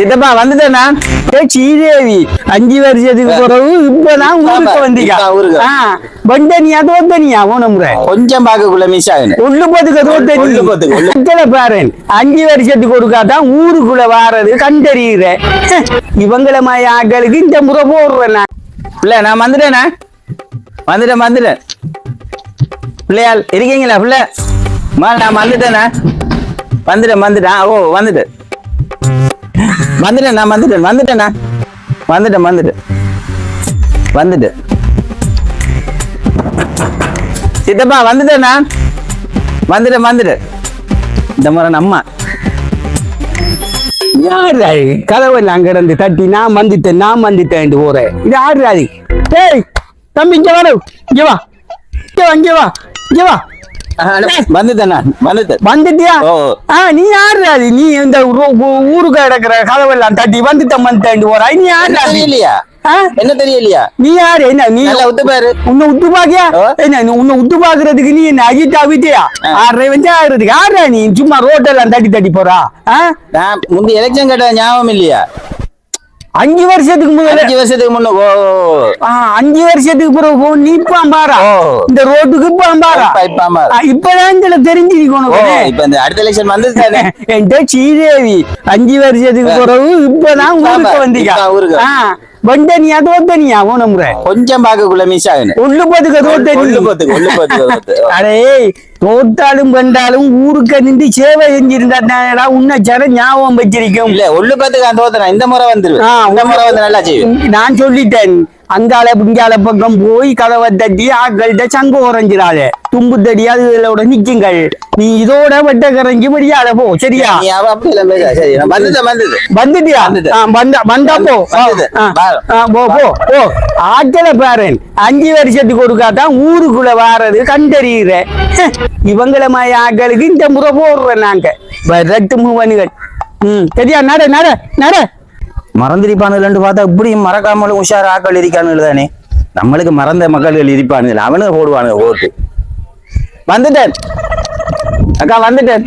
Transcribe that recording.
சித்தப்பா வந்துட்டேனா ஏ ஸ்ரீதேவி அஞ்சு வருஷத்துக்கு பிறகு இப்பதான் ஊருக்கு இப்ப ஊருக்கு. வந்தனியா தோத்தனியா? முறை. கொஞ்சம் பார்க்கக்குள்ள மிஸ் ஆகுது. உள்ளு போத்துக்க தோத்தனி. இத்தனை பாரு. அஞ்சு வருஷத்துக்கு ஒருக்காதான் ஊருக்குள்ள வாரது கண்டறியுற. இவங்கள மாதிரி ஆட்களுக்கு இந்த முறை போடுறேன் நான் பிள்ளை நான் வந்துட்டேனா வந்துட்டேன் வந்துட்டேன். பிள்ளையால் இருக்கீங்களா பிள்ளை? மா நான் வந்துட்டேனா வந்துட்டேன். வந்துட்டேன் ஓ வந்துட்டேன். வந்துட்டேன் நான் வந்துட்டேன் வந்துட்டேனா வந்துட்டேன் வந்துட்டேன். வந்துட்டேன். சித்தப்பா வந்துட்டேனா வந்துட்டேன் வந்துட்டேன். இந்த முறை நம்ம யாரு அங்க இருந்து தட்டி நான் வந்துட்டேன் நான் வந்துட்டேன் போறேன் இது ஆடுறாது டேய் தம்பி இங்க வர இங்க வா. இங்க வா இங்க வா. இங்க வா. வந்துட்டேன் நான் வந்துட்டேன் வந்துட்டியா? நீ நீ இந்த ஊருக்கு கிடக்குற கதவெல்லாம் தட்டி வந்துட்டேன் வந்துட்டேன் போற. நீ தெரியலையா? ஆ? என்ன தெரியலையா? நீ யாரு? என்ன நீ ஒத்து பாரு. உன்னை உத்து பாக்கியா. என்ன உன்னை உத்து பாக்குறதுக்கு நீ என்ன அஜித் அவிட்டியா ஆறரை வந்து ஆகுறதுக்கு. ஆடுறா நீ? சும்மா ரோட்டெல்லாம் தட்டி தட்டி போறா? நான் முந்தி எலெக்ஷன் கேட்ட ஞாபகம் இல்லையா? அஞ்சு வருஷத்துக்கு முதல்ல அஞ்சு வருஷத்துக்கு முன்ன அஞ்சு வருஷத்துக்கு பிறகு போ, நீ பாம்பாரா. இந்த ரோட்டுக்கு பாம்பாரா? இப்பதான் இதுல தெரிஞ்சிருக்கணும் இப்ப இந்த அடுத்த எலெக்ஷன் வந்து என்கிட்ட ஸ்ரீதேவி அஞ்சு வருஷத்துக்கு பிறகு இப்பதான் ஊருக்கு வந்தீங்க ஊருக்கு. ஆ, வந்தனியா தோத்தனியா? போன முறை. கொஞ்சம் பார்க்கக்குள்ள மிஸ் ஆகுது. உள்ளு போத்துக்க உள்ளு தோத்தனி. போத்துக்கு, உள்ளு போத்துக்கு, தோத்து. அடே தோத்தாலும் கண்டாலும் ஊருக்கு நின்று சேவை செஞ்சிருந்தா உன்னை ஜன ஞாபகம் வச்சிருக்கும். இல்ல உள்ளு பார்த்துக்கு அந்த தோத்துறேன். இந்த முறை வந்துருவேன் இந்த முறை வந்து நல்லா செய்வேன் நான் சொல்லிட்டேன். அங்கால இங்கால பக்கம் போய் கதவை தட்டி ஆக்கள்கிட்ட சங்கு உறைஞ்சிடாத தும்பு தடி அதுகளோட நிக்குங்கள். நீ இதோட வெட்ட கரைஞ்சி படியாத போ சரியா? வந்துட்டியா? வந்தா வந்தா போ. போ போ போ. ஆட்களை பாரு அஞ்சு வருஷத்துக்கு ஒருக்காதான் ஊருக்குள்ள வாரது கண்டறியுற. இவங்கள மாதிரி ஆட்களுக்கு இந்த முறை போடுறோம் நாங்க. ரெட்டு மூவனுகள். ம் சரியா? நட நட நட. மறந்திருப்பானுகள் பார்த்தா இப்படியும் மறக்காமலும் உஷார் ஆக்கள் இருக்கானுகள் தானே. நம்மளுக்கு மறந்த மக்கள்கள் இருப்பானுகள் அவனுக்கு போடுவானுங்க ஓட்டு. வந்துட்டேன். அக்கா வந்துட்டேன்.